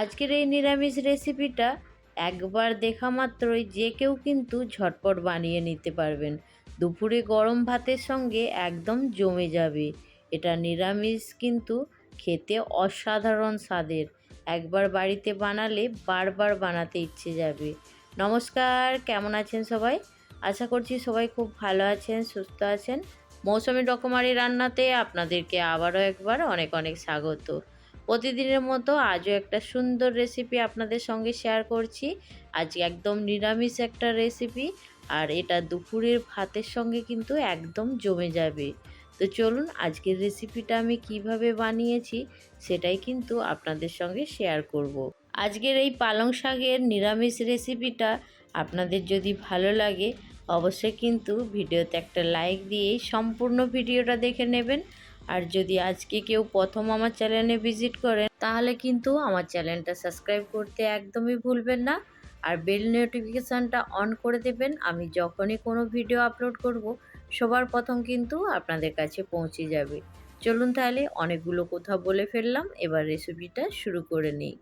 আজকের এই নিরামিষ রেসিপিটা একবার দেখা মাত্রই যে কেউ কিন্তু ঝটপট বানিয়ে নিতে পারবেন। দুপুরে গরম ভাতের সঙ্গে একদম জমে যাবে। এটা নিরামিষ কিন্তু খেতে অসাধারণ স্বাদের। একবার বাড়িতে বানালে বারবার বানাতে ইচ্ছে যাবে। নমস্কার, কেমন আছেন সবাই? আশা করছি সবাই খুব ভালো আছেন, সুস্থ আছেন। মৌসুমি রকমারি রান্নাতে আপনাদেরকে আবারও একবার অনেক অনেক স্বাগত। প্রতিদিনের মতো আজও একটা সুন্দর রেসিপি আপনাদের সঙ্গে শেয়ার করছি। আজ একদম নিরামিষ একটা রেসিপি আর এটা দুপুরের ভাতের সঙ্গে কিন্তু একদম জমে যাবে। তো চলুন আজকের রেসিপিটা আমি কীভাবে বানিয়েছি সেটাই কিন্তু আপনাদের সঙ্গে শেয়ার করব। আজকের এই পালং শাকের নিরামিষ রেসিপিটা আপনাদের যদি ভালো লাগে, অবশ্যই কিন্তু ভিডিওতে একটা লাইক দিয়েই সম্পূর্ণ ভিডিওটা দেখে নেবেন। আর যদি আজকে কেউ প্রথম আমার চ্যানেলে ভিজিট করেন, তাহলে কিন্তু আমার চ্যানেলটা সাবস্ক্রাইব করতে একদমই ভুলবেন না। আর বেল নোটিফিকেশানটা অন করে দেবেন। আমি যখনই কোনো ভিডিও আপলোড করব, সবার প্রথম কিন্তু আপনাদের কাছে পৌঁছে যাবে। চলুন তাহলে অনেকগুলো কথা বলে ফেললাম, এবার রেসিপিটা শুরু করে নিই।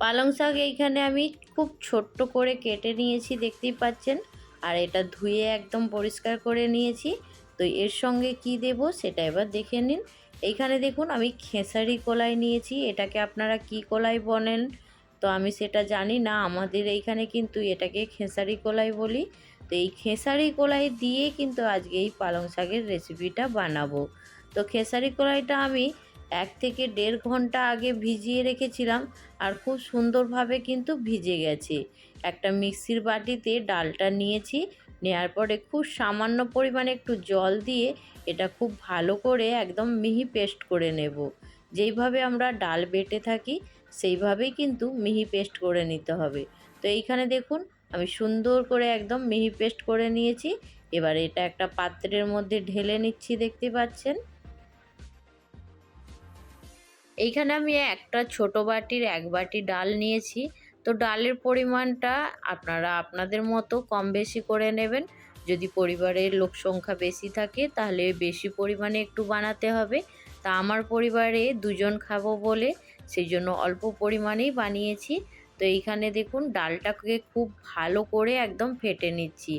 পালং শাক এইখানে আমি খুব ছোট্ট করে কেটে নিয়েছি, দেখতেই পাচ্ছেন। আর এটা ধুয়ে একদম পরিষ্কার করে নিয়েছি। তো এর সঙ্গে কি দেব সেটা এবার দেখে নিন। এইখানে দেখুন, আমি খেসারি কলাই নিয়েছি। এটাকে আপনারা কি কলাই বলেন? তো আমি সেটা জানি না, আমাদের এইখানে কিন্তু এটাকে খেসারি কলাই বলি। তো এই খেসারি কলাই দিয়ে কিন্তু আজকে এই পালং শাকের রেসিপিটা বানাবো। তো খেসারি কলাইটা আমি এক থেকে দেড় ঘণ্টা আগে ভিজিয়ে রেখেছিলাম আর খুব সুন্দরভাবে কিন্তু ভিজে গেছে। একটা মিক্সির বাটিতে ডালটা নিয়েছি। নেওয়ার পরে খুব সামান্য পরিমাণে একটু জল দিয়ে এটা খুব ভালো করে একদম মিহি পেস্ট করে নেব। যেইভাবে আমরা ডাল বেটে থাকি, সেইভাবেই কিন্তু মিহি পেস্ট করে নিতে হবে। তো এইখানে দেখুন, আমি সুন্দর করে একদম মিহি পেস্ট করে নিয়েছি। এবার এটা একটা পাত্রের মধ্যে ঢেলে নিচ্ছি, দেখতে পাচ্ছেন? এইখানে আমি একটা ছোট বাটির এক বাটি ডাল নিয়েছি। তো ডালের পরিমাণটা আপনারা আপনাদের মতো কম বেশি করে নেবেন। যদি পরিবারের লোক সংখ্যা বেশি থাকে, তাহলে বেশি পরিমাণে একটু বানাতে হবে। তা আমার পরিবারে দুজন খাব বলে সেই জন্য অল্প পরিমাণেই বানিয়েছি। তো এইখানে দেখুন, ডালটাকে খুব ভালো করে একদম ফেটে নিচ্ছি।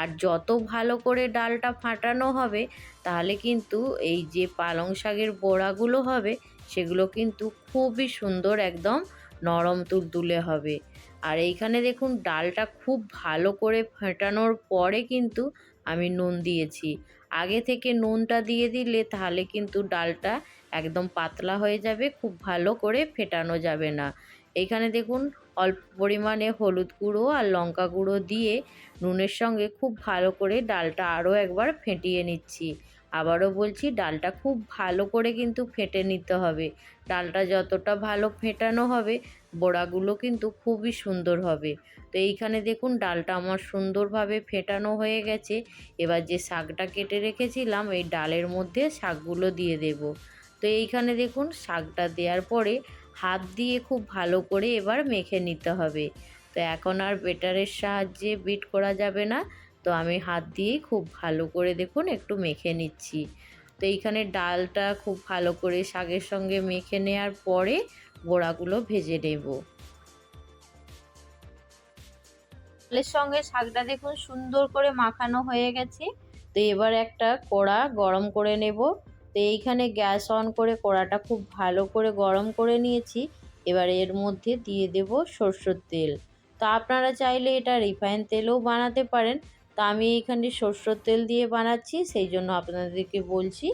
আর যত ভালো করে ডালটা ফাটানো হবে, তাহলে কিন্তু এই যে পালং শাকের বড়াগুলো হবে, সেগুলো কিন্তু খুবই সুন্দর একদম নরম তুলতুলে হবে। আর এইখানে দেখুন, ডালটা খুব ভালো করে ফেটানোর পরে কিন্তু আমি নুন দিয়েছি। আগে থেকে নুনটা দিয়ে দিলে তাহলে কিন্তু ডালটা একদম পাতলা হয়ে যাবে, খুব ভালো করে ফেটানো যাবে না। এখানে দেখুন, অল্প পরিমাণে হলুদ গুঁড়ো আর লঙ্কা গুঁড়ো দিয়ে নুনের সঙ্গে খুব ভালো করে ডালটা আরও একবার ফেটিয়ে নিচ্ছি। আবারও বলছি, ডালটা খুব ভালো করে কিন্তু ফেটে নিতে হবে। ডালটা যতটা ভালো ফেটানো হবে, বড়াগুলো কিন্তু খুবই সুন্দর হবে। তো এইখানে দেখুন, ডালটা আমার সুন্দরভাবে ফেটানো হয়ে গেছে। এবার যে শাকটা কেটে রেখেছিলাম, এই ডালের মধ্যে শাকগুলো দিয়ে দেব। তো এইখানে দেখুন, শাকটা দেওয়ার পরে হাত দিয়ে খুব ভালো করে এবার মেখে নিতে হবে। তো এখন আর বেটারের সাহায্যে বিট করা যাবে না। তো আমি হাত দিয়ে খুব ভালো করে দেখুন একটু মেখে নিচ্ছি। তো এইখানে ডালটা খুব ভালো করে শাকের সঙ্গে মেখে নেওয়ার পরে গোড়াগুলো ভেজে নেব। ডালের সঙ্গে শাকটা দেখুন সুন্দর করে মাখানো হয়ে গেছে। তো এবার একটা কড়া গরম করে নেব। তো এইখানে গ্যাস অন করে কড়াটা খুব ভালো করে গরম করে নিয়েছি। এবার এর মধ্যে দিয়ে দেব সরষের তেল। তো আপনারা চাইলে এটা রিফাইন তেলও বানাতে পারেন। তা আমি এইখানে সরষের তেল দিয়ে বানাচ্ছি, সেই জন্য আপনাদেরকে বলছি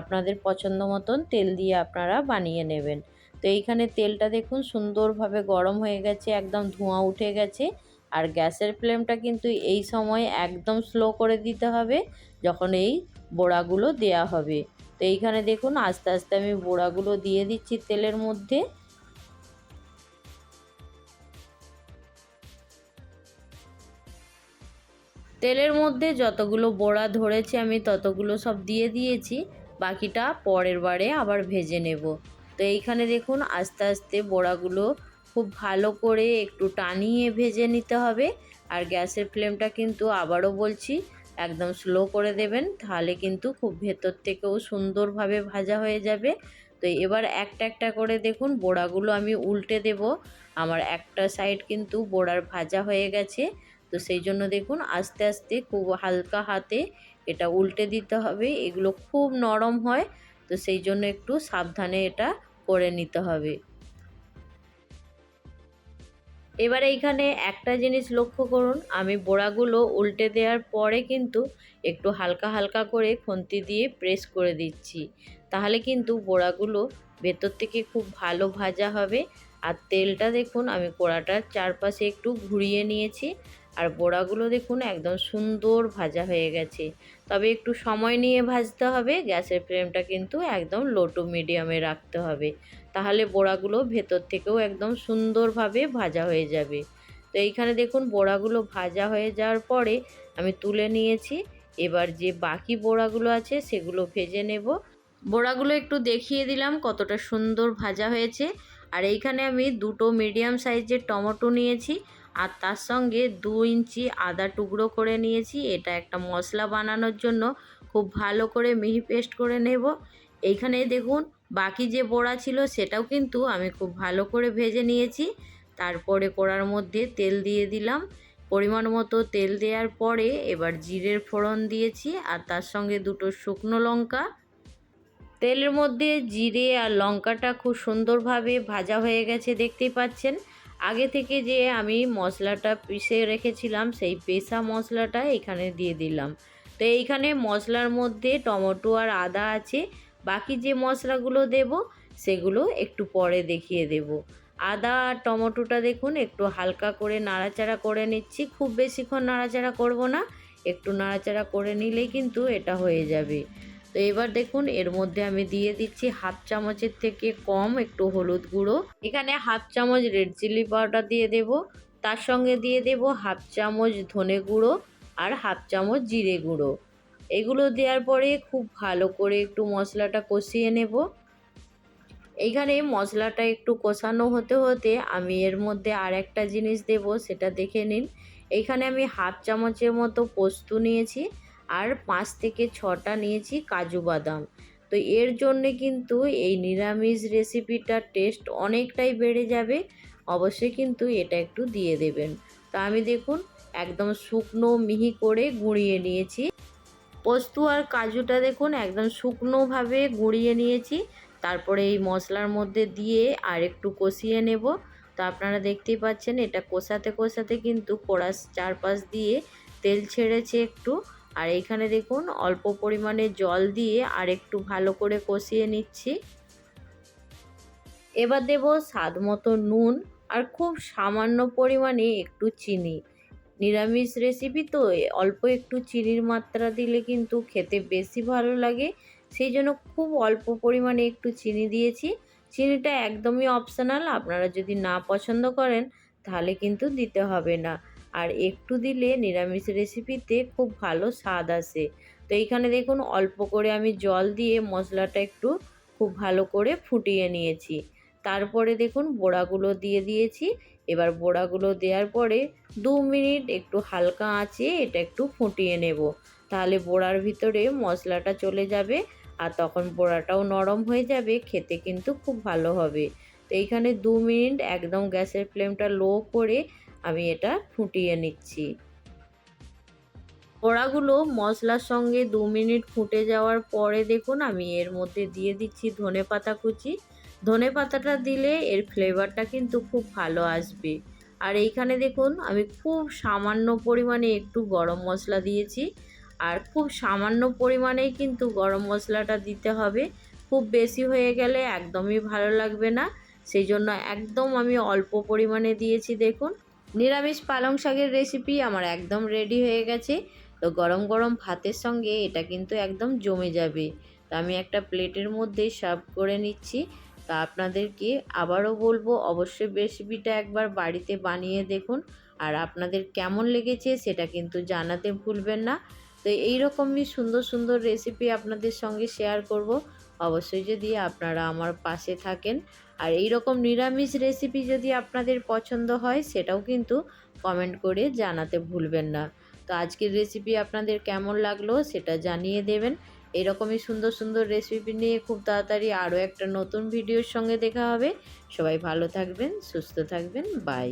আপনাদের পছন্দ মতন তেল দিয়ে আপনারা বানিয়ে নেবেন। তো এইখানে তেলটা দেখুন সুন্দরভাবে গরম হয়ে গেছে, একদম ধোঁয়া উঠে গেছে। আর গ্যাসের ফ্লেমটা কিন্তু এই সময় একদম স্লো করে দিতে হবে, যখন এই বোড়াগুলো দেয়া হবে। তো এইখানে দেখুন আস্তে আস্তে আমি বড়াগুলো দিয়ে দিচ্ছি তেলের মধ্যে। তেলের মধ্যে যতগুলো বড়া ধরেছে আমি ততগুলো সব দিয়ে দিয়েছি, বাকিটা পরের বারে আবার ভেজে নেব। তো এইখানে দেখুন আস্তে আস্তে বড়াগুলো খুব ভালো করে একটু টানিয়ে ভেজে নিতে হবে। আর গ্যাসের ফ্লেমটা কিন্তু আবারও বলছি, একদম স্লো করে দেবেন, তাহলে কিন্তু খুব ভেতর থেকেও সুন্দরভাবে ভাজা হয়ে যাবে। তো এবার একটা একটা করে দেখুন বড়াগুলো আমি উল্টে দেব। আমার একটা সাইড কিন্তু বড়ার ভাজা হয়ে গেছে। তো সেই জন্য দেখুন আস্তে আস্তে খুব হালকা হাতে এটা উল্টে দিতে হবে। এগুলো খুব নরম হয়, তো সেই জন্য একটু সাবধানে এটা করে নিতে হবে। এবার এইখানে একটা জিনিস লক্ষ্য করুন, আমি বড়াগুলো উল্টে দেওয়ার পরে কিন্তু একটু হালকা হালকা করে খুন্তি দিয়ে প্রেস করে দিচ্ছি। তাহলে কিন্তু বড়াগুলো ভেতর থেকে খুব ভালো ভাজা হবে। আর তেলটা দেখুন, আমি কোড়াটার চারপাশে একটু ঘুরিয়ে নিয়েছি। আর বড়াগুলো দেখুন একদম সুন্দর ভাজা হয়ে গেছে। তবে একটু সময় নিয়ে ভাজতে হবে, গ্যাসের ফ্লেমটা কিন্তু একদম লো টু মিডিয়ামে রাখতে হবে। তাহলে বড়াগুলো ভেতর থেকেও একদম সুন্দরভাবে ভাজা হয়ে যাবে। তো এইখানে দেখুন বড়াগুলো ভাজা হয়ে যাওয়ার পরে আমি তুলে নিয়েছি। এবার যে বাকি বড়াগুলো আছে সেগুলো ভেজে নেব। বড়াগুলো একটু দেখিয়ে দিলাম কতটা সুন্দর ভাজা হয়েছে। আর এইখানে আমি দুটো মিডিয়াম সাইজের টমেটো নিয়েছি। আর তার সঙ্গে দু ইঞ্চি আদা টুকরো করে নিয়েছি। এটা একটা মশলা বানানোর জন্য খুব ভালো করে মিহি পেস্ট করে নেব। এইখানে দেখুন, বাকি যে বড়া ছিল সেটাও কিন্তু আমি খুব ভালো করে ভেজে নিয়েছি। তারপরে কড়ার মধ্যে তেল দিয়ে দিলাম। পরিমাণ মতো তেল দেওয়ার পরে এবার জিরের ফোড়ন দিয়েছি আর তার সঙ্গে দুটো শুকনো লঙ্কা। তেলের মধ্যে জিরে আর লঙ্কাটা খুব সুন্দরভাবে ভাজা হয়ে গেছে, দেখতেই পাচ্ছেন। আগে থেকে যে আমি মশলাটা পিষে রেখেছিলাম, সেই পেশা মশলাটা এখানে দিয়ে দিলাম। তো এইখানে মশলার মধ্যে টমেটো আর আদা আছে, বাকি যে মশলাগুলো দেব, সেগুলো একটু পরে দেখিয়ে দেব। আদা আর টমেটোটা দেখুন, একটু হালকা করে নাড়াচাড়া করে নিচ্ছি। খুব বেশিক্ষণ নাড়াচাড়া করব না, একটু নাড়াচাড়া করে নিলেই কিন্তু এটা হয়ে যাবে। তো এবার দেখুন, এর মধ্যে আমি দিয়ে দিচ্ছি হাফ চামচের থেকে কম একটু হলুদ গুঁড়ো। এখানে হাফ চামচ রেড চিলি পাউডার দিয়ে দেব। তার সঙ্গে দিয়ে দেব হাফ চামচ ধনে গুঁড়ো আর হাফ চামচ জিরে গুঁড়ো। এগুলো দেওয়ার পরে খুব ভালো করে একটু মশলাটা কষিয়ে নেব। এইখানে মশলাটা একটু কষানো হতে হতে আমি এর মধ্যে আর একটা জিনিস দেব, সেটা দেখে নিন। এইখানে আমি হাফ চামচের মতো পোস্ত নিয়েছি। আর পাঁচ থেকে ছটা নিয়েছি কাজু বাদাম। তো এর জন্যে কিন্তু এই নিরামিষ রেসিপিটার টেস্ট অনেকটাই বেড়ে যাবে। অবশ্যই কিন্তু এটা একটু দিয়ে দেবেন। তো আমি দেখুন, একদম শুকনো মিহি করে গুঁড়িয়ে নিয়েছি। পোস্ত আর কাজুটা দেখুন, একদম শুকনোভাবে গুঁড়িয়ে নিয়েছি। তারপরে এই মশলার মধ্যে দিয়ে আর একটু কষিয়ে নেব। তো আপনারা দেখতেই পাচ্ছেন, এটা কষাতে কষাতে কিন্তু কড়ার চারপাশ দিয়ে তেল ছেড়েছে একটু। আর এইখানে দেখুন, অল্প পরিমাণে জল দিয়ে আর একটু ভালো করে কষিয়ে নিচ্ছি। এবার দেব স্বাদ মতো নুন আর খুব সামান্য পরিমাণে একটু চিনি। নিরামিষ রেসিপি তো অল্প একটু চিনির মাত্রা দিলে কিন্তু খেতে বেশি ভালো লাগে। সেই জন্য খুব অল্প পরিমাণে একটু চিনি দিয়েছি। চিনিটা একদমই অপশনাল আপনারা যদি না পছন্দ করেন তাহলে কিন্তু দিতে হবে না। আর একটু দিলে নিরামিষ রেসিপিতে খুব ভালো স্বাদ আসে। তো এইখানে দেখুন, অল্প করে আমি জল দিয়ে মশলাটা একটু খুব ভালো করে ফুটিয়ে নিয়েছি। তারপরে দেখুন, বড়াগুলো দিয়ে দিয়েছি। এবার বড়াগুলো দেওয়ার পরে দু মিনিট একটু হালকা আঁচে এটা একটু ফুটিয়ে নেব। তাহলে বোড়ার ভিতরে মশলাটা চলে যাবে আর তখন বোড়াটাও নরম হয়ে যাবে, খেতে কিন্তু খুব ভালো হবে। তো এইখানে দু মিনিট একদম গ্যাসের ফ্লেমটা লো করে আমি এটা ফুটিয়ে নিচ্ছি। বড়াগুলো মশলার সঙ্গে দু মিনিট ফুটে যাওয়ার পরে দেখুন, আমি এর মধ্যে দিয়ে দিচ্ছি ধনে পাতা কুচি। ধনে পাতাটা দিলে এর ফ্লেভারটা কিন্তু খুব ভালো আসবে। আর এইখানে দেখুন, আমি খুব সামান্য পরিমাণে একটু গরম মশলা দিয়েছি। আর খুব সামান্য পরিমাণেই কিন্তু গরম মশলাটা দিতে হবে। খুব বেশি হয়ে গেলে একদমই ভালো লাগবে না। সেই জন্য একদম আমি অল্প পরিমাণে দিয়েছি দেখুন। নিরামিষ পালং শাকের রেসিপি আমার একদম রেডি হয়ে গেছে। তো গরম গরম ভাতের সঙ্গে এটা কিন্তু একদম জমে যাবে। তো আমি একটা প্লেটের মধ্যে সার্ভ করে নিচ্ছি। তা আপনাদেরকে আবারও বলব, অবশ্যই রেসিপিটা একবার বাড়িতে বানিয়ে দেখুন। আর আপনাদের কেমন লেগেছে সেটা কিন্তু জানাতে ভুলবেন না। তো এইরকমই সুন্দর সুন্দর রেসিপি আপনাদের সঙ্গে শেয়ার করব। অবশ্যই যদি আপনারা আমার পাশে থাকেন আর এই রকম নিরামিষ রেসিপি যদি আপনাদের পছন্দ হয়, সেটাও কিন্তু কমেন্ট করে জানাতে ভুলবেন না। তো আজকের রেসিপি আপনাদের কেমন লাগল সেটা জানিয়ে দেবেন। এরকমই সুন্দর সুন্দর রেসিপি নিয়ে খুব তাড়াতাড়ি আরও একটা নতুন ভিডিওর সঙ্গে দেখা হবে। সবাই ভালো থাকবেন, সুস্থ থাকবেন বাই